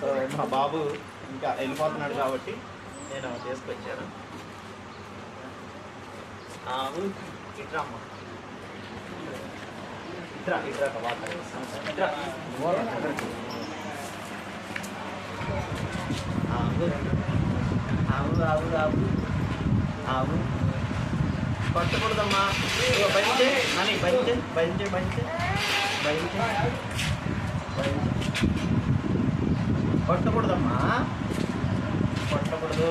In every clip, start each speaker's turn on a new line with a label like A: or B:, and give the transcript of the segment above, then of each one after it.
A: So మా బాబు ఇంకా వెళ్ళిపోతున్నాడు కాబట్టి నేను తీసుకొచ్చాను. ఆవు ఇట్రా అమ్మ ఇట్రా ఇట్రా ఇట్రా ఆవు ఆవు ఆవు ఆవు ఆవు పట్టకూడదమ్మా. ఇదిగో బంచే అని బంచే బంచే బంచే బంచే బంచే కొట్టకూడదమ్మా కొట్టకూడదు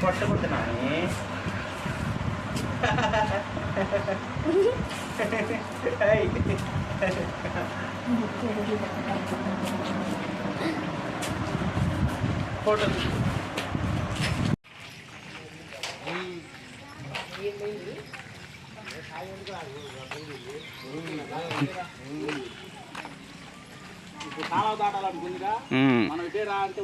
A: కొట్టకూడదు నాని. ఏయ్. ఫోటో
B: ఇప్పుడు కాలువ దాటాలనుకుందిగా
C: ఉమ్,
B: మనం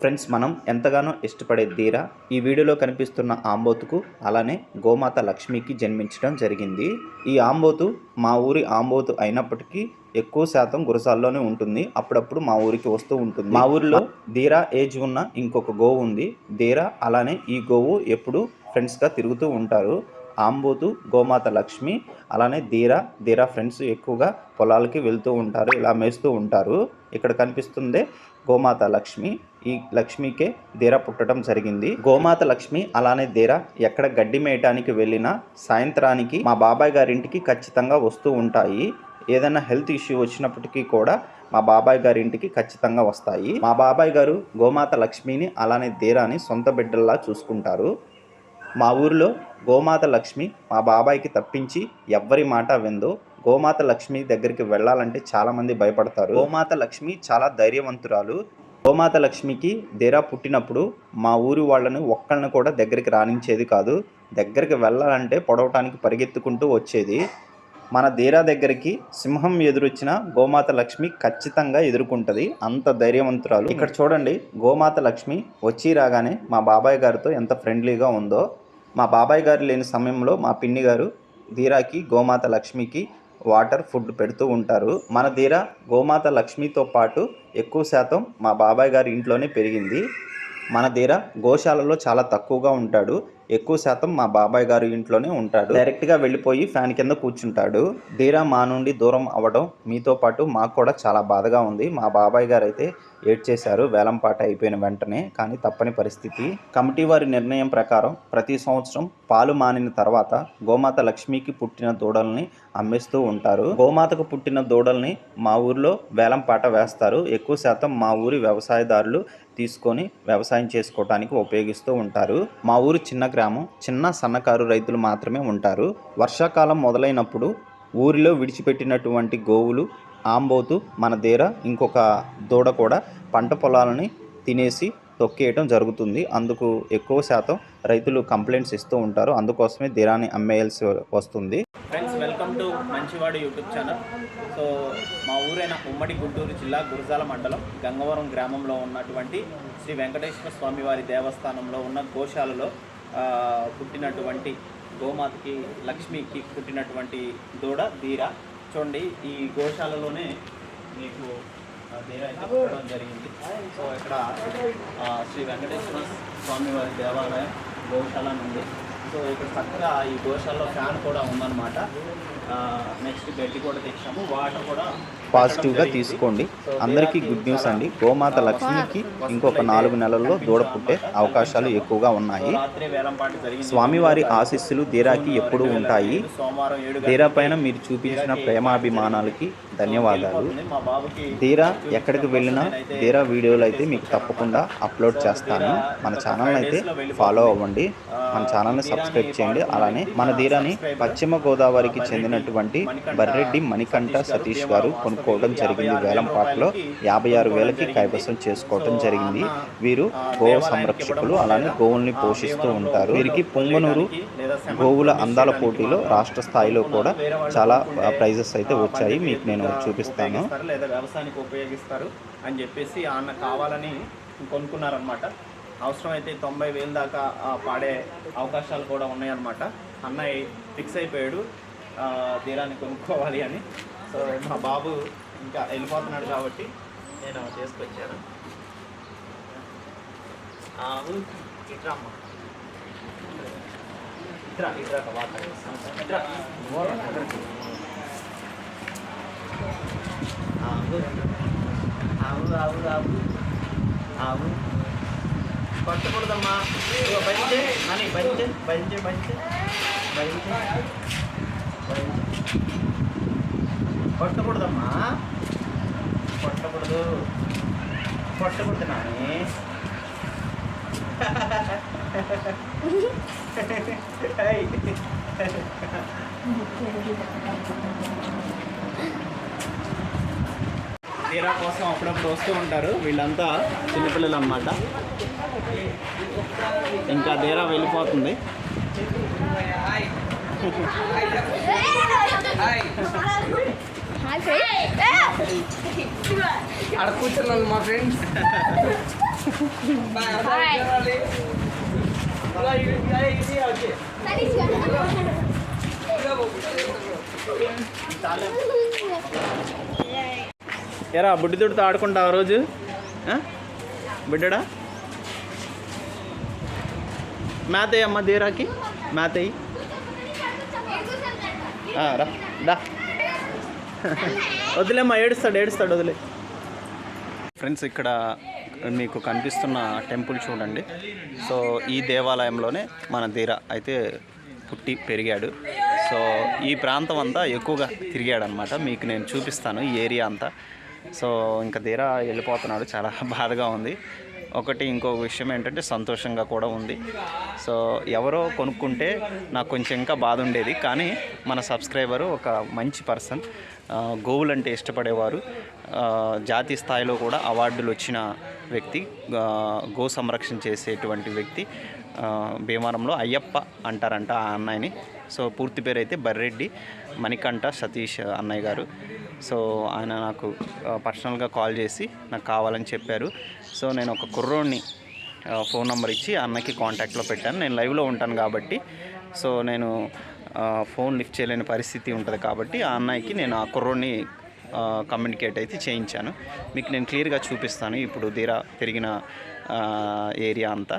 A: ఫ్రెండ్స్ మనం ఎంతగానో ఇష్టపడే ధీర ఈ వీడియోలో కనిపిస్తున్న ఆంబోతుకు అలానే గోమాత లక్ష్మికి జన్మించడం జరిగింది. ఈ ఆంబోతు మా ఊరి ఆంబోతు అయినప్పటికీ ఎక్కువ శాతం గురసాల్లోనే ఉంటుంది. అప్పుడప్పుడు మా ఊరికి వస్తూ ఉంటుంది. మా ఊరిలో ధీరా ఏజ్ ఉన్న ఇంకొక గోవు ఉంది. ధీరా అలానే ఈ గోవు ఎప్పుడు ఫ్రెండ్స్గా తిరుగుతూ ఉంటారు. ఆంబోతు గోమాత లక్ష్మి అలానే ధీరా ధీరా ఫ్రెండ్స్ ఎక్కువగా పొలాలకి వెళ్తూ ఉంటారు. ఇలా మేస్తూ ఉంటారు. ఇక్కడ కనిపిస్తుందే గోమాత లక్ష్మి. ఈ లక్ష్మికే ధీర పుట్టడం జరిగింది. గోమాత లక్ష్మి అలానే ధీర ఎక్కడ గడ్డి మేయటానికి వెళ్ళినా సాయంత్రానికి మా బాబాయ్ గారింటికి ఖచ్చితంగా వస్తూ ఉంటాయి. ఏదైనా హెల్త్ ఇష్యూ వచ్చినప్పటికీ కూడా మా బాబాయ్ గారి ఇంటికి ఖచ్చితంగా వస్తాయి. మా బాబాయ్ గారు గోమాత లక్ష్మిని అలానే ధీరాని సొంత బిడ్డల్లా చూసుకుంటారు. మా ఊరిలో గోమాత లక్ష్మి మా బాబాయ్కి తప్పించి ఎవ్వరి మాట విందో. గోమాత లక్ష్మి దగ్గరికి వెళ్ళాలంటే చాలామంది భయపడతారు. గోమాత లక్ష్మి చాలా ధైర్యవంతురాలు. గోమాత లక్ష్మికి దేరా పుట్టినప్పుడు మా ఊరి వాళ్ళని ఒక్కళ్ళని కూడా దగ్గరికి రాణించేది కాదు. దగ్గరికి వెళ్ళాలంటే పొడవటానికి పరిగెత్తుకుంటూ వచ్చేది. మన దేరా దగ్గరికి సింహం ఎదురొచ్చిన గోమాత లక్ష్మి ఖచ్చితంగా ఎదుర్కొంటుంది. అంత ధైర్యవంతురాలు. ఇక్కడ చూడండి గోమాత లక్ష్మి వచ్చి రాగానే మా బాబాయ్ గారితో ఎంత ఫ్రెండ్లీగా ఉందో. మా బాబాయ్ గారు లేని సమయంలో మా పిన్ని గారు ధీరాకి గోమాత లక్ష్మికి వాటర్ ఫుడ్ పెడుతూ ఉంటారు. మన దీర గోమాత లక్ష్మితో పాటు ఎక్కువ శాతం మా బాబాయ్ గారి ఇంట్లోనే పెరిగింది. మన దీర గోశాలలో చాలా తక్కువగా ఉంటాడు. ఎక్కువ శాతం మా బాబాయ్ గారి ఇంట్లోనే ఉంటాడు. డైరెక్ట్గా వెళ్ళిపోయి ఫ్యాన్ కింద కూర్చుంటాడు. ధీరా మా నుండి దూరం అవ్వడం మీతో పాటు మాకు కూడా చాలా బాధగా ఉంది. మా బాబాయ్ గారు అయితే ఏడ్ చేశారు వేలంపాట అయిపోయిన వెంటనే కానీ తప్పని పరిస్థితి. కమిటీ వారి నిర్ణయం ప్రకారం ప్రతి సంవత్సరం పాలు మానిన తర్వాత గోమాత లక్ష్మికి పుట్టిన దూడల్ని అమ్మేస్తూ ఉంటారు. గోమాతకు పుట్టిన దూడల్ని మా ఊర్లో వేలంపాట వేస్తారు. ఎక్కువ శాతం మా ఊరి వ్యవసాయదారులు తీసుకొని వ్యవసాయం చేసుకోవడానికి ఉపయోగిస్తూ ఉంటారు. మా ఊరు చిన్న గ్రామం. చిన్న సన్నకారు రైతులు మాత్రమే ఉంటారు. వర్షాకాలం మొదలైనప్పుడు ఊరిలో విడిచిపెట్టినటువంటి గోవులు ఆంబోతు మన దేర ఇంకొక దూడ కూడా పంట పొలాలని తినేసి తొక్కేయటం జరుగుతుంది. అందుకు ఎక్కువ శాతం రైతులు కంప్లైంట్స్ ఇస్తూ ఉంటారు. అందుకోసమే దీరాన్ని అమ్మేయాల్సి వస్తుంది.
B: మంచివాడు యూట్యూబ్ ఛానల్. సో మా ఊరైన ఉమ్మడి గుంటూరు జిల్లా గురజాల మండలం గంగవరం గ్రామంలో ఉన్నటువంటి శ్రీ వెంకటేశ్వర స్వామివారి దేవస్థానంలో ఉన్న గోశాలలో పుట్టినటువంటి గోమాతకి లక్ష్మికి పుట్టినటువంటి దూడ ధీర చూడండి ఈ గోశాలలోనే మీకు ధీర అయితే పుట్టడం జరిగింది. సో ఇక్కడ శ్రీ వెంకటేశ్వర స్వామివారి దేవాలయం గోశాల నుండి. సో ఇక్కడ చక్కగా ఈ గోశాలలో ఫ్యాన్ కూడా ఉందన్నమాట. నెక్స్ట్ గడ్డి కూడా తెచ్చాము. వాటర్ కూడా
A: పాజిటివ్గా తీసుకోండి. అందరికీ గుడ్ న్యూస్ అండి. గోమాత లక్ష్మికి ఇంకొక నాలుగు నెలల్లో దూడ పుట్టే అవకాశాలు ఎక్కువగా ఉన్నాయి. స్వామివారి ఆశీస్సులు దీరాకి ఎప్పుడూ ఉంటాయి.
B: ధీరా
A: దీరా పైన మీరు చూపించిన ప్రేమాభిమానాలకి ధన్యవాదాలు.
B: ధీరా
A: దీరా ఎక్కడికి వెళ్ళినా దీరా వీడియోలు అయితే మీకు తప్పకుండా అప్లోడ్ చేస్తాను. మన ఛానల్ అయితే ఫాలో అవ్వండి. మన ఛానల్ని సబ్స్క్రైబ్ చేయండి. అలానే మన దీరాని పశ్చిమ గోదావరికి చెందినటువంటి బర్రెడ్డి మణికంఠ సతీష్ గారు కొనుక్కోవడం జరిగింది. వేలంపాటలో యాభై ఆరు వేలకి కైవసం చేసుకోవడం జరిగింది. వీరు గో సంరక్షకులు అలానే గోవుల్ని పోషిస్తూ ఉంటారు. వీరికి పొంగనూరు గోవుల అందాల పోటీలో రాష్ట్ర స్థాయిలో కూడా చాలా ప్రైజెస్ అయితే వచ్చాయి. మీకు నేను చూపిస్తాను.
B: లేదా వ్యవసాయానికి ఉపయోగిస్తారు అని చెప్పేసి అన్న కావాలని కొనుక్కున్నారనమాట అవసరమైతే తొంభై వేలు దాకా పాడే అవకాశాలు కూడా ఉన్నాయన్నమాట. అన్నయ్య ఫిక్స్ అయిపోయాడు తీరాన్ని కొనుక్కోవాలి అని. సో మా బాబు ఇంకా వెళ్ళిపోతున్నాడు కాబట్టి నేను తీసుకొచ్చాను. ఆవు ఇట్రా అమ్మ. ఇట్రా ఇట్రా వాటర్ ఇట్రా. ఆవు ఆవు ఆవు ఆవు ఆవు కొట్టకూడదమ్మా ఇదిగో బంచే అని బంచే బంచే బంచే బంచే బంచే కొట్టకూడదమ్మా కొట్టకూడదు కొట్టకూడదు నాని. తీరా కోసం అప్పుడప్పుడు వస్తూ ఉంటారు. వీళ్ళంతా చిన్నపిల్లలు అన్నమాట ఇంకా తీరా వెళ్ళిపోతుంది.
D: హాయ్. ఫ్రెండ్
E: ఆడ కూర్చున్నాను మా ఫ్రెండ్స్
D: హాయ్
B: ఎరా బుడ్డిదుడితో ఆడుకుంటావు ఆ రోజు? బిడ్డడా? మ్యాథ్ అమ్మ దీరాకి? మ్యాథ్ అయ్యి రా దా. వదిలేమ్మా ఏడుస్తాడు ఏడుస్తాడు వదిలే.
A: ఫ్రెండ్స్ ఇక్కడ మీకు కనిపిస్తున్న టెంపుల్ చూడండి. సో ఈ దేవాలయంలోనే మన ధీర అయితే పుట్టి పెరిగాడు. సో ఈ ప్రాంతం అంతా ఎక్కువగా తిరిగాడనమాట మీకు నేను చూపిస్తాను ఈ ఏరియా అంతా. సో ఇంకా ధీర వెళ్ళిపోతున్నాడు చాలా బాధగా ఉంది. ఒకటి ఇంకో విషయం ఏంటంటే సంతోషంగా కూడా ఉంది. సో ఎవరో కొనుక్కుంటే నాకు కొంచెం ఇంకా బాధ ఉండేది. కానీ మన సబ్స్క్రైబరు ఒక మంచి పర్సన్. గోవులు అంటే ఇష్టపడేవారు. జాతి స్థాయిలో కూడా అవార్డులు వచ్చిన వ్యక్తి గో సంరక్షణ చేసేటువంటి వ్యక్తి భీమవరంలో అయ్యప్ప అంటారంట ఆ అన్నయ్యని సో పూర్తి పేరు అయితే బర్రెడ్డి మణికంఠ సతీష్ అన్నయ్య గారు. సో ఆయన నాకు పర్సనల్గా కాల్ చేసి నాకు కావాలని చెప్పారు. సో నేను ఒక కుర్రోడిని ఫోన్ నెంబర్ ఇచ్చి అన్నకి కాంటాక్ట్లో పెట్టాను. నేను లైవ్లో ఉంటాను కాబట్టి. సో నేను ఫోన్ లిఫ్ట్ చేయలేని పరిస్థితి ఉంటుంది కాబట్టి ఆ అన్నయ్యకి నేను ఆ కుర్రోడ్ని కమ్యూనికేట్ అయితే చేయించాను. మీకు నేను క్లియర్గా చూపిస్తాను ఇప్పుడు తీరా పెరిగిన ఏరియా అంతా.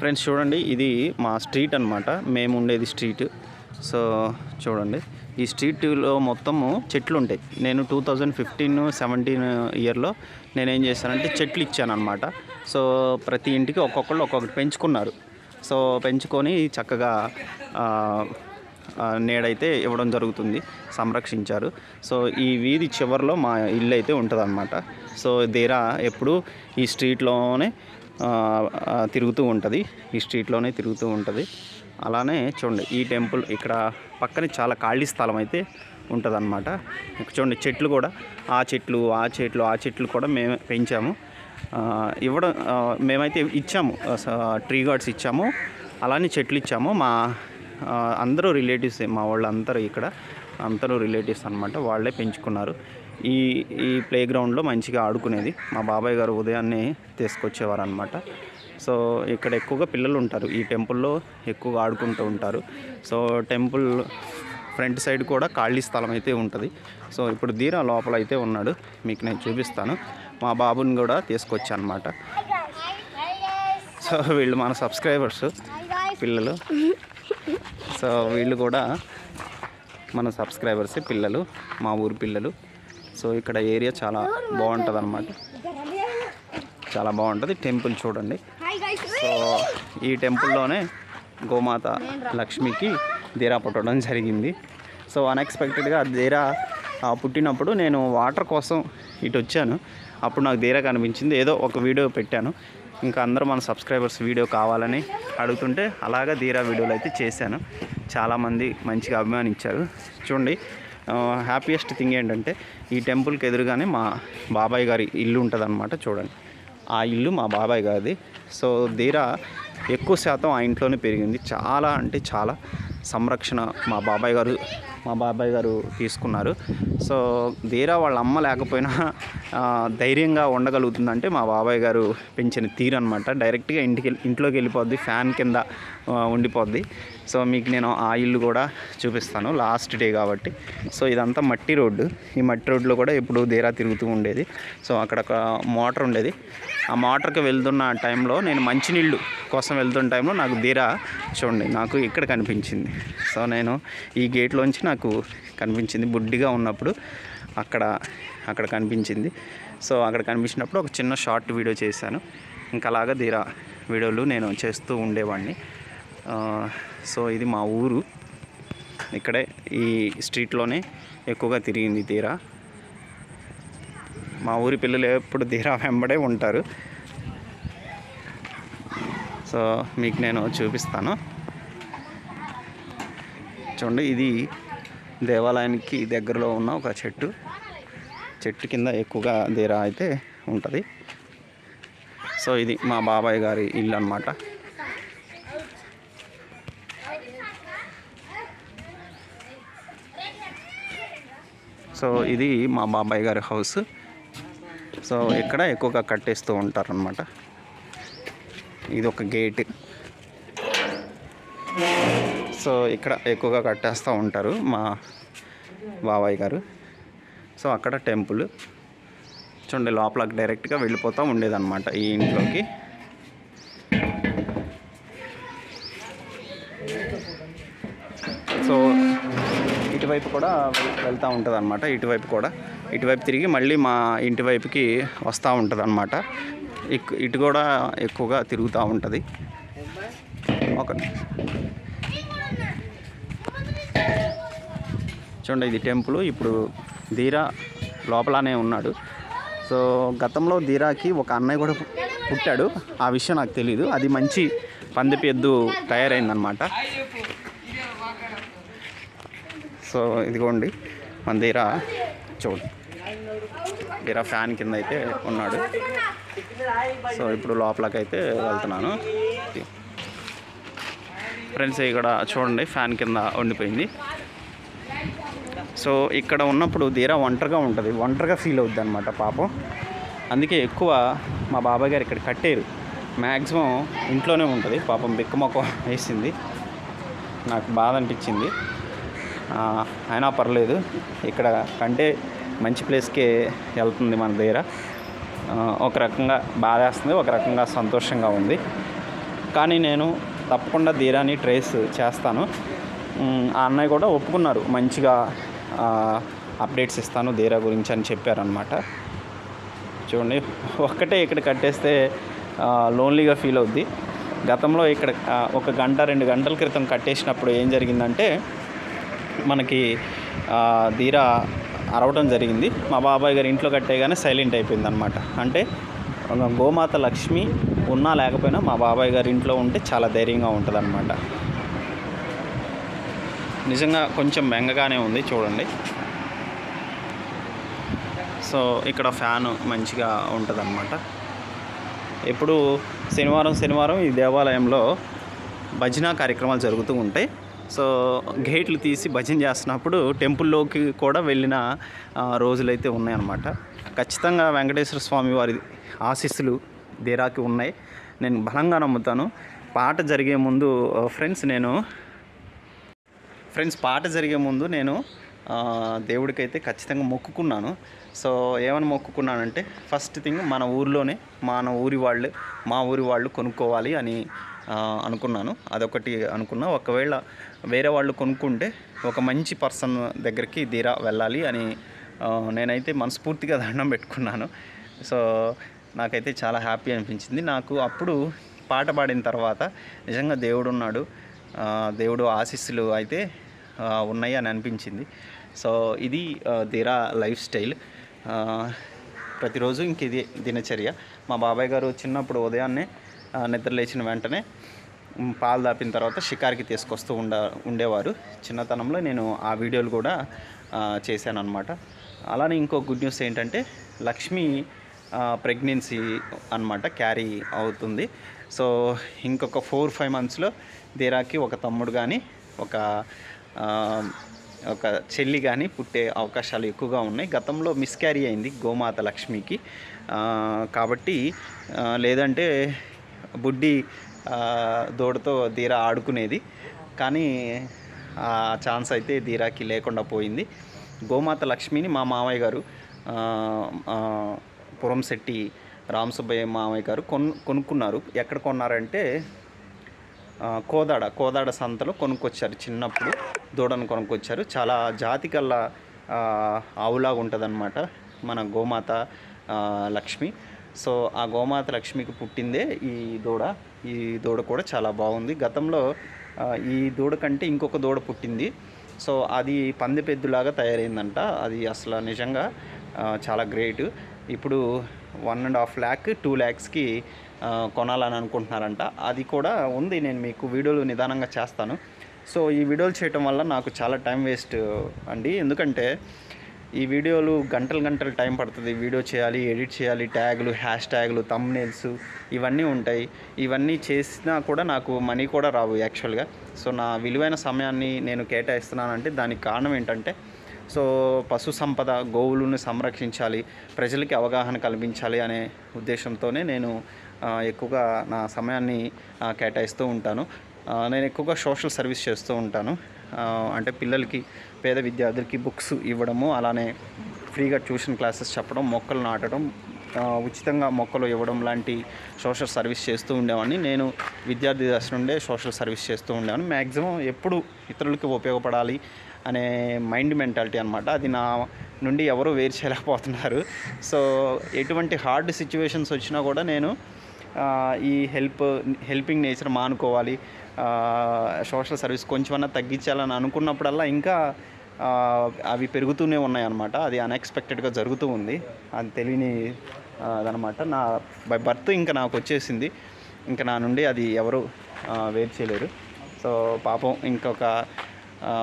A: ఫ్రెండ్స్ చూడండి ఇది మా స్ట్రీట్ అనమాట మేము ఉండేది స్ట్రీట్ సో చూడండి ఈ స్ట్రీట్లో మొత్తము చెట్లు ఉంటాయి. నేను టూ థౌజండ్ ఫిఫ్టీన్ సెవెంటీన్ ఇయర్లో నేనేం చేశానంటే చెట్లు ఇచ్చాను అనమాట సో ప్రతి ఇంటికి ఒక్కొక్కళ్ళు ఒక్కొక్కటి పెంచుకున్నారు. సో పెంచుకొని చక్కగా నేడైతే ఇవ్వడం జరుగుతుంది. సంరక్షించారు. సో ఈ వీధి చివరిలో మా ఇల్లు అయితే ఉంటుంది సో దేరా ఎప్పుడు ఈ స్ట్రీట్లోనే తిరుగుతూ ఉంటుంది. ఈ స్ట్రీట్లోనే తిరుగుతూ ఉంటుంది. అలానే చూడండి ఈ టెంపుల్ ఇక్కడ పక్కనే చాలా ఖాళీ స్థలం అయితే ఉంటుందన్నమాట. చూడండి చెట్లు కూడా ఆ చెట్లు ఆ చెట్లు ఆ చెట్లు కూడా మేమే పెంచాము. ఇవ్వడం మేమైతే ఇచ్చాము. ట్రీ గార్డ్స్ ఇచ్చాము. అలానే చెట్లు ఇచ్చాము. మా అందరూ రిలేటివ్స్ మా వాళ్ళు అందరూ ఇక్కడ అందరూ రిలేటివ్స్ అనమాట వాళ్ళే పెంచుకున్నారు. ఈ ఈ ప్లే గ్రౌండ్లో మంచిగా ఆడుకునేది మా బాబాయ్ గారు ఉదయాన్నే తీసుకొచ్చేవారు అనమాట సో ఇక్కడ ఎక్కువగా పిల్లలు ఉంటారు ఈ టెంపుల్లో ఎక్కువగా ఆడుకుంటూ ఉంటారు. సో టెంపుల్ ఫ్రంట్ సైడ్ కూడా ఖాళీ స్థలం అయితే ఉంటుంది. సో ఇప్పుడు దీరా లోపల అయితే ఉన్నాడు మీకు నేను చూపిస్తాను. మా బాబుని కూడా తీసుకొచ్చాను అనమాట సో వీళ్ళు మన సబ్స్క్రైబర్స్ పిల్లలు. సో వీళ్ళు కూడా మన సబ్స్క్రైబర్స్ పిల్లలు మా ఊరి పిల్లలు. సో ఇక్కడ ఏరియా చాలా బాగుంటుంది అనమాట చాలా బాగుంటుంది. టెంపుల్ చూడండి. సో ఈ టెంపుల్లోనే గోమాత లక్ష్మికి దీరా పుట్టడం జరిగింది. సో అన్ఎక్స్పెక్టెడ్గా దీరా ఆ, పుట్టినప్పుడు నేను వాటర్ కోసం ఇటు వచ్చాను అప్పుడు నాకు దీరా కనిపించింది. ఏదో ఒక వీడియో పెట్టాను. ఇంకా అందరూ మన సబ్స్క్రైబర్స్ వీడియో కావాలని అడుగుతుంటే అలాగా ధీరా వీడియోలు అయితే చేశాను. చాలామంది మంచిగా అభిమానించారు. చూడండి హ్యాపీయెస్ట్ థింగ్ ఏంటంటే ఈ టెంపుల్కి ఎదురుగానే మా బాబాయ్ గారి ఇల్లు ఉంటుందన్నమాట చూడండి. ఆ ఇల్లు మా బాబాయ్ గారిది. సో ధీరా ఎక్కువ శాతం ఆ ఇంట్లోనే పెరిగింది. చాలా అంటే చాలా సంరక్షణ మా బాబాయ్ గారు మా బాబాయ్ గారు తీసుకున్నారు. సో దీరా వాళ్ళ అమ్మ లేకపోయినా ధైర్యంగా ఉండగలుగుతుందంటే మా బాబాయ్ గారు పెంచిన తీరు అనమాట డైరెక్ట్గా ఇంటికి ఇంట్లోకి వెళ్ళిపోద్ది ఫ్యాన్ కింద. ఉండిపోద్ది. సో మీకు నేను ఆ ఇల్లు కూడా చూపిస్తాను లాస్ట్ డే కాబట్టి. సో ఇదంతా మట్టి రోడ్డు. ఈ మట్టి రోడ్లో కూడా ఎప్పుడు దేరా తిరుగుతూ ఉండేది. సో అక్కడ ఒక మోటార్ ఉండేది. ఆ మోటార్కి వెళ్తున్న టైంలో నేను మంచినీళ్ళు కోసం వెళ్తున్న టైంలో నాకు దీరా చూడండి నాకు ఇక్కడ కనిపించింది. సో నేను ఈ గేట్లోంచి నాకు కనిపించింది బుడ్డిగా ఉన్నప్పుడు అక్కడ అక్కడ కనిపించింది. సో అక్కడ కనిపించినప్పుడు ఒక చిన్న షార్ట్ వీడియో చేశాను. ఇంకా అలాగా దీరా వీడియోలు నేను చేస్తూ ఉండేవాడిని. సో ఇది మా ఊరు. ఇక్కడే ఈ స్ట్రీట్లోనే ఎక్కువగా తిరిగింది తీరా. మా ఊరి పిల్లలు ఎప్పుడు తీరా వెంబడే ఉంటారు. సో మీకు నేను చూపిస్తాను. చూడండి ఇది దేవాలయానికి దగ్గరలో ఉన్న ఒక చెట్టు. చెట్టు కింద ఎక్కువగా దీరా అయితే ఉంటుంది. సో ఇది మా బాబాయ్ గారి ఇల్లు అన్నమాట. సో ఇది మా బాబాయ్ గారి హౌస్. సో ఇక్కడ ఎక్కువగా కట్టేస్తూ ఉంటారనమాట ఇది ఒక గేట్. సో ఇక్కడ ఎక్కువగా కట్టేస్తూ ఉంటారు మా బాబాయ్ గారు. సో అక్కడ టెంపుల్. చూడండి లోపలకి డైరెక్ట్గా వెళ్ళిపోతూ ఉండేదన్నమాట ఈ ఇంట్లోకి సో ఇటువైపు కూడా వెళ్తూ ఉంటుంది అనమాట ఇటువైపు కూడా. ఇటువైపు తిరిగి మళ్ళీ మా ఇంటి వైపుకి వస్తూ ఉంటుంది అనమాట ఇటు కూడా ఎక్కువగా తిరుగుతూ ఉంటుంది. ఒక చూడండి ఇది టెంపుల్. ఇప్పుడు ధీరా లోపలనే ఉన్నాడు. సో గతంలో ధీరాకి ఒక అన్నయ్య కూడా పుట్టాడు. ఆ విషయం నాకు తెలియదు అది మంచి పందిపి ఎద్దు తయారైందనమాట సో ఇదిగోండి మన ధీరా చూడండి ధీరా ఫ్యాన్ కింద అయితే ఉన్నాడు. సో ఇప్పుడు లోపలకైతే వెళ్తున్నాను. ఫ్రెండ్స్ ఇక్కడ చూడండి ఫ్యాన్ కింద ఉండిపోయింది. సో ఇక్కడ ఉన్నప్పుడు ధీరా ఒంటరిగా ఉంటుంది. ఒంటరిగా ఫీల్ అవుద్ది అనమాట పాపం. అందుకే ఎక్కువ మా బాబాయ్ గారు ఇక్కడ కట్టేరు. మ్యాక్సిమం ఇంట్లోనే ఉంటుంది. పాపం బిక్కమొక్క వేసింది. నాకు బాధ అనిపించింది. అయినా పర్లేదు. ఇక్కడ కంటే మంచి ప్లేస్కే వెళ్తుంది మన దగ్గర. ఒక రకంగా బాధేస్తుంది ఒక రకంగా సంతోషంగా ఉంది. కానీ నేను తప్పకుండా ధీరాని ట్రేస్ చేస్తాను. ఆ అన్నయ్య కూడా ఒప్పుకున్నారు. మంచిగా అప్డేట్స్ ఇస్తాను ధీరా గురించి అని చెప్పారనమాట చూడండి ఒక్కటే ఇక్కడ కట్టేస్తే లోన్లీగా ఫీల్ అవుద్ది. గతంలో ఇక్కడ ఒక గంట రెండు గంటల క్రితం కట్టేసినప్పుడు ఏం జరిగిందంటే మనకి ధీరా అరవటం జరిగింది. మా బాబాయ్ గారి ఇంట్లో కట్టేగానే సైలెంట్ అయిపోయింది అనమాట అంటే గోమాత లక్ష్మి ఉన్నా లేకపోయినా మా బాబాయ్ గారి ఇంట్లో ఉంటే చాలా ధైర్యంగా ఉంటుంది నిజంగా కొంచెం బెంగగానే ఉంది చూడండి. సో ఇక్కడ ఫ్యాన్ మంచిగా ఉంటుంది ఎప్పుడు శనివారం శనివారం ఈ దేవాలయంలో భజన కార్యక్రమాలు జరుగుతూ ఉంటాయి. సో గేట్లు తీసి భజన చేస్తున్నప్పుడు టెంపుల్లోకి కూడా వెళ్ళిన రోజులైతే ఉన్నాయన్నమాట. ఖచ్చితంగా వెంకటేశ్వర స్వామి వారి ఆశీస్సులు దేరాకి ఉన్నాయి. నేను బలంగా నమ్ముతాను. పాట జరిగే ముందు ఫ్రెండ్స్ నేను ఫ్రెండ్స్ పాట జరిగే ముందు నేను దేవుడికైతే ఖచ్చితంగా మొక్కుకున్నాను. సో ఏమని మొక్కుకున్నానంటే ఫస్ట్ థింగ్ మన ఊరిలోనే మన ఊరి వాళ్ళు మా ఊరి వాళ్ళు కొనుక్కోవాలి అని అనుకున్నాను. అదొకటి అనుకున్నా. ఒకవేళ వేరే వాళ్ళు కొనుక్కుంటే ఒక మంచి పర్సన్ దగ్గరికి దీరా వెళ్ళాలి అని నేనైతే మనస్ఫూర్తిగా దండం పెట్టుకున్నాను. సో నాకైతే చాలా హ్యాపీ అనిపించింది. నాకు అప్పుడు పాట పాడిన తర్వాత నిజంగా దేవుడు ఉన్నాడు దేవుడు ఆశీస్సులు అయితే ఉన్నాయి అని అనిపించింది. సో ఇది ఆ, దిరా లైఫ్ స్టైల్. ప్రతిరోజు ఇంక ఇది దినచర్య. మా బాబాయ్ గారు చిన్నప్పుడు ఉదయాన్నే నిద్ర లేచిన వెంటనే పాలు దాపిన తర్వాత షికార్కి తీసుకొస్తూ ఉండ ఉండేవారు. చిన్నతనంలో నేను ఆ వీడియోలు కూడా చేశాను అనమాట అలానే ఇంకో గుడ్ న్యూస్ ఏంటంటే లక్ష్మి ప్రెగ్నెన్సీ అన్నమాట క్యారీ అవుతుంది. సో ఇంకొక ఫోర్ ఫైవ్ మంత్స్లో దీరాకి ఒక తమ్ముడు కానీ ఒక ఒక చెల్లి కానీ పుట్టే అవకాశాలు ఎక్కువగా ఉన్నాయి. గతంలో మిస్క్యారీ అయింది గోమాత లక్ష్మికి. కాబట్టి లేదంటే బుడ్డి దూడతో ధీరా ఆడుకునేది. కానీ ఆ ఛాన్స్ అయితే ధీరాకి లేకుండా పోయింది. గోమాత లక్ష్మిని మా మామయ్య గారు పురంశెట్టి రామసుబ్బయ్య మామయ్య గారు కొను కొనుక్కున్నారు. ఎక్కడ కొన్నారంటే కోదాడ కోదాడ సంతలో కొనుక్కొచ్చారు. చిన్నప్పుడు దూడను కొనుక్కొచ్చారు. చాలా జాతి కల్లా ఆవులాగా ఉంటుందన్నమాట మన గోమాత లక్ష్మి. సో ఆ గోమాత లక్ష్మికి పుట్టిందే ఈ దూడ. ఈ దూడ కూడా చాలా బాగుంది. గతంలో ఈ దూడ కంటే ఇంకొక దూడ పుట్టింది. సో అది పంది పెద్దులాగా తయారైందంట. అది అసలు నిజంగా చాలా గ్రేట్. ఇప్పుడు one and half lakh two ల్యాక్స్కి కొనాలని అనుకుంటున్నారంట. అది కూడా ఉంది. నేను మీకు వీడియోలు నిదానంగా చేస్తాను. సో ఈ వీడియోలు చేయటం వల్ల నాకు చాలా టైం వేస్ట్ అండి. ఎందుకంటే ఈ వీడియోలు గంటలు గంటలు టైం పడుతుంది. వీడియో చేయాలి ఎడిట్ చేయాలి ట్యాగులు హ్యాష్ ట్యాగులు తమ్నేల్స్ ఇవన్నీ ఉంటాయి. ఇవన్నీ చేసినా కూడా నాకు మనీ కూడా రావు యాక్చువల్గా. సో నా విలువైన సమయాన్ని నేను కేటాయిస్తున్నానంటే దానికి కారణం ఏంటంటే సో పశు సంపద గోవులను సంరక్షించాలి ప్రజలకి అవగాహన కల్పించాలి అనే ఉద్దేశంతోనే నేను ఎక్కువగా నా సమయాన్ని కేటాయిస్తూ ఉంటాను. నేను ఎక్కువగా సోషల్ సర్వీస్ చేస్తూ ఉంటాను. అంటే పిల్లలకి పేద విద్యార్థులకి బుక్స్ ఇవ్వడము అలానే ఫ్రీగా ట్యూషన్ క్లాసెస్ చెప్పడం మొక్కలు నాటడం ఉచితంగా మొక్కలు ఇవ్వడం లాంటి సోషల్ సర్వీస్ చేస్తూ ఉండేవాడిని. నేను విద్యార్థి దశ నుండే సోషల్ సర్వీస్ చేస్తూ ఉండేవాడిని. మ్యాక్సిమం ఎప్పుడు ఇతరులకి ఉపయోగపడాలి అనే మైండ్ మెంటాలిటీ అనమాట అది నా నుండి ఎవరు వేరు చేయలేకపోతున్నారు. సో ఎటువంటి హార్డ్ సిచ్యువేషన్స్ వచ్చినా కూడా నేను ఈ హెల్ప్ హెల్పింగ్ నేచర్ మానుకోవాలి. సోషల్ సర్వీస్ కొంచెమన్నా తగ్గించాలని అనుకున్నప్పుడల్లా ఇంకా అవి పెరుగుతూనే ఉన్నాయన్నమాట. అది అన్ఎక్స్పెక్టెడ్గా జరుగుతూ ఉంది. అది తెలియని ఆ, అదనమాట నా బై బర్త్ ఇంకా నాకు వచ్చేసింది. ఇంకా నా నుండి అది ఎవరు ఆ, వేరు చేయలేరు. సో పాపం ఇంకొక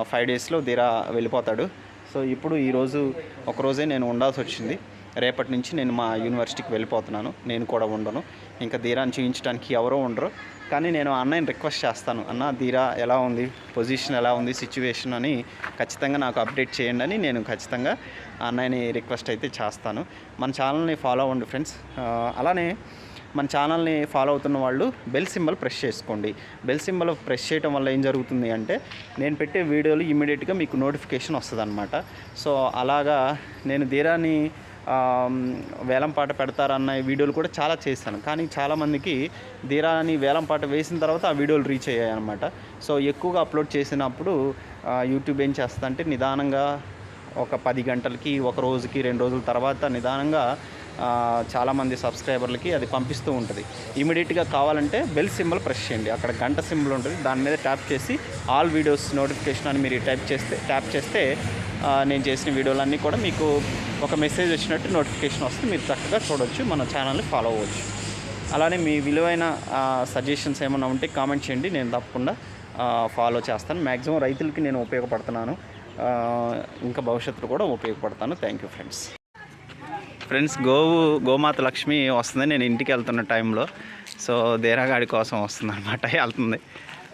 A: ఫైవ్ డేస్లో ధీరా వెళ్ళిపోతాడు. సో ఇప్పుడు ఈరోజు ఒకరోజే నేను ఉండాల్సి వచ్చింది. రేపటి నుంచి నేను మా యూనివర్సిటీకి వెళ్ళిపోతున్నాను. నేను కూడా ఉండను. ఇంకా ధీరాన్ని చూపించడానికి ఎవరో ఉండరు. కానీ నేను అన్నయ్యని రిక్వెస్ట్ చేస్తాను. అన్న ధీరా ఎలా ఉంది? పొజిషన్ ఎలా ఉంది? సిచ్యువేషన్ అని ఖచ్చితంగా నాకు అప్డేట్ చేయండి అని నేను ఖచ్చితంగా ఆ అన్నయ్యని రిక్వెస్ట్ అయితే చేస్తాను. మన ఛానల్ని ఫాలో అవ్వండి ఫ్రెండ్స్. అలానే మన ఛానల్ని ఫాలో అవుతున్న వాళ్ళు బెల్ సింబల్ ప్రెస్ చేసుకోండి. బెల్ సింబల్ ప్రెస్ చేయడం వల్ల ఏం జరుగుతుంది అంటే నేను పెట్టే వీడియోలు ఇమీడియట్గా మీకు నోటిఫికేషన్ వస్తుంది అనమాట సో అలాగా నేను ధీరాన్ని వేలం పాట పెడతారన్న వీడియోలు కూడా చాలా చేశాను కానీ చాలామందికి ధీరాని వేలం పాట వేసిన తర్వాత ఆ వీడియోలు రీచ్ అయ్యాయి అనమాట సో ఎక్కువగా అప్లోడ్ చేసినప్పుడు యూట్యూబ్ ఏం చేస్తుందంటే నిదానంగా ఒక పది గంటలకి ఒక రోజుకి రెండు రోజుల తర్వాత నిదానంగా చాలామంది సబ్స్క్రైబర్లకి అది పంపిస్తూ ఉంటుంది. ఇమీడియట్గా కావాలంటే బెల్ సింబల్ ప్రెస్ చేయండి. అక్కడ గంట సింబల్ ఉంటుంది. దాని మీద ట్యాప్ చేసి ఆల్ వీడియోస్ నోటిఫికేషన్ అని మీరు టైప్ చేస్తే ట్యాప్ చేస్తే నేను చేసిన వీడియోలన్నీ కూడా మీకు ఒక మెసేజ్ వచ్చినట్టు నోటిఫికేషన్ వస్తే మీరు చక్కగా చూడొచ్చు మన ఛానల్ని ఫాలో అవ్వచ్చు. అలానే మీ విలువైన సజెషన్స్ ఏమైనా ఉంటే కామెంట్ చేయండి. నేను తప్పకుండా ఫాలో చేస్తాను. మ్యాక్సిమం రైతులకి నేను ఉపయోగపడుతున్నాను. ఇంకా భవిష్యత్తులో కూడా ఉపయోగపడతాను. Thank you friends. ఫ్రెండ్స్ గోవు గోమాత లక్ష్మి వస్తుంది. నేను ఇంటికి వెళ్తున్న టైంలో. సో దేరాగాడి కోసం వస్తుంది అనమాట వెళ్తుంది.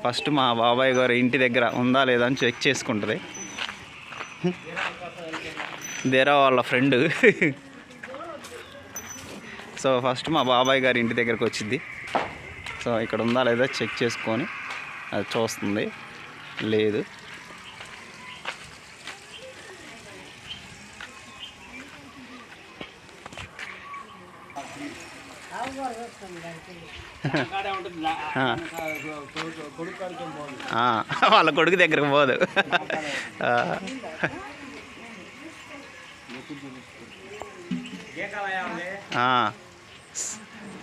A: ఫస్ట్ మా బాబాయ్ గారు ఇంటి దగ్గర ఉందా లేదా అని చెక్ చేసుకుంటుంది. దేరా వాళ్ళ ఫ్రెండ్ సో ఫస్ట్ మా బాబాయ్ గారి ఇంటి దగ్గరకు వచ్చింది. సో ఇక్కడ ఉందా లేదా చెక్ చేసుకొని అది చూస్తుంది. లేదు. వాళ్ళ కొడుకు దగ్గరకు పోదు.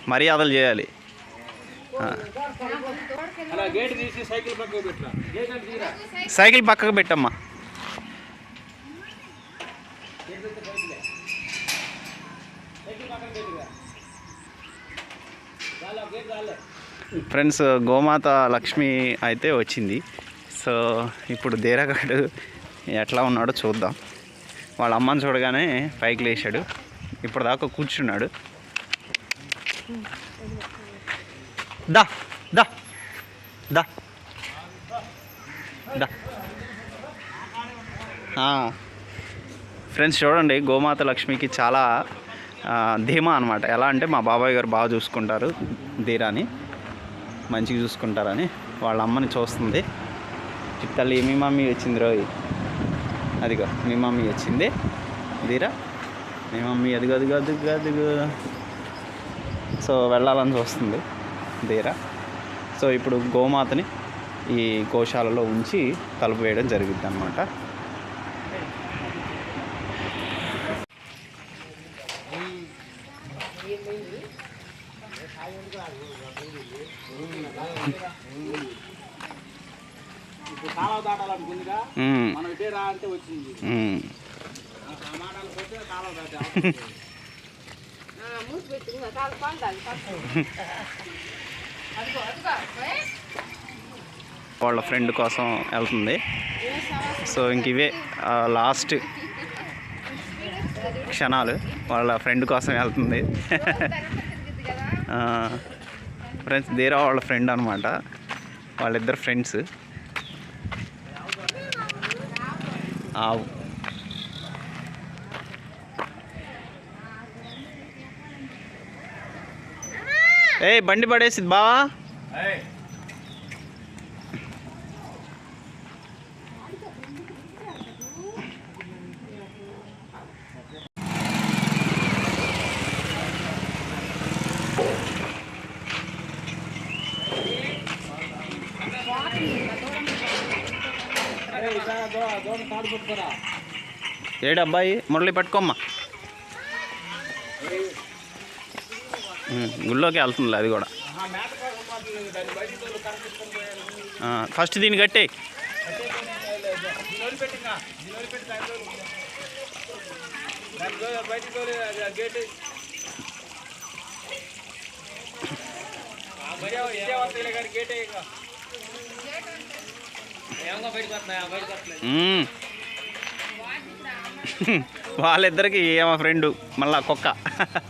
A: మర్యాదలు చేయాలి. సైకిల్ పక్కకు పెట్టమ్మా. ఫ్రెండ్స్ గోమాత లక్ష్మి అయితే వచ్చింది. సో ఇప్పుడు దేరగాడు ఎట్లా ఉన్నాడో చూద్దాం. వాళ్ళ అమ్మని చూడగానే పైకి లేచాడు. ఇప్పుడు దాకా కూర్చున్నాడు. దా దా దా దా. ఫ్రెండ్స్ చూడండి గోమాత లక్ష్మికి చాలా ధీమా అనమాట ఎలా అంటే మా బాబాయ్ గారు బాగా చూసుకుంటారు ధీరాని. మంచిగా చూసుకుంటారని వాళ్ళ అమ్మని చూస్తుంది. చిట్టల్లి మీ మమ్మీ వచ్చింది రోయ్. అదిగో మీ మమ్మీ వచ్చింది. ధీరా మీ మమ్మీ అదిగో అదిగో అదిగో అదిగో. సో వెళ్ళాలని చూస్తుంది ధీరా. సో ఇప్పుడు గోమాతని ఈ గోశాలలో ఉంచి తలుపు వేయడం జరుగుద్ది అనమాట
B: కాలువ దాటాలనుకుందిగా
A: మ్మ్.
B: మనం ఇటే రా అంటే వచ్చింది
A: మ్మ్.
B: ఆ మాటలు పోతే కాలువ దాటే
D: ఆ, మూసి పెట్టు ఇంకా కాలు పాలు తాగు పట్టు. అదిగో అదిగో ఏ?
A: వాళ్ళ ఫ్రెండ్ కోసం వెళ్తుంది. సో ఇంక ఇవే లాస్ట్ క్షణాలు వాళ్ళ ఫ్రెండ్ కోసం వెళ్తుంది. ఫ్రెండ్స్ దేరా వాళ్ళ ఫ్రెండ్ అనమాట వాళ్ళిద్దరు ఫ్రెండ్స్. ఆవు. ఏ బండి పడేసింది బావా. ఏడు అబ్బాయి మురళి పట్టుకోమ్మా. గుళ్ళోకి వెళ్తుంది అది కూడా. ఫస్ట్ దీన్ని కట్టే ఉమ్. వాళ్ళిద్దరికి ఏమో ఫ్రెండు మళ్ళా కుక్క.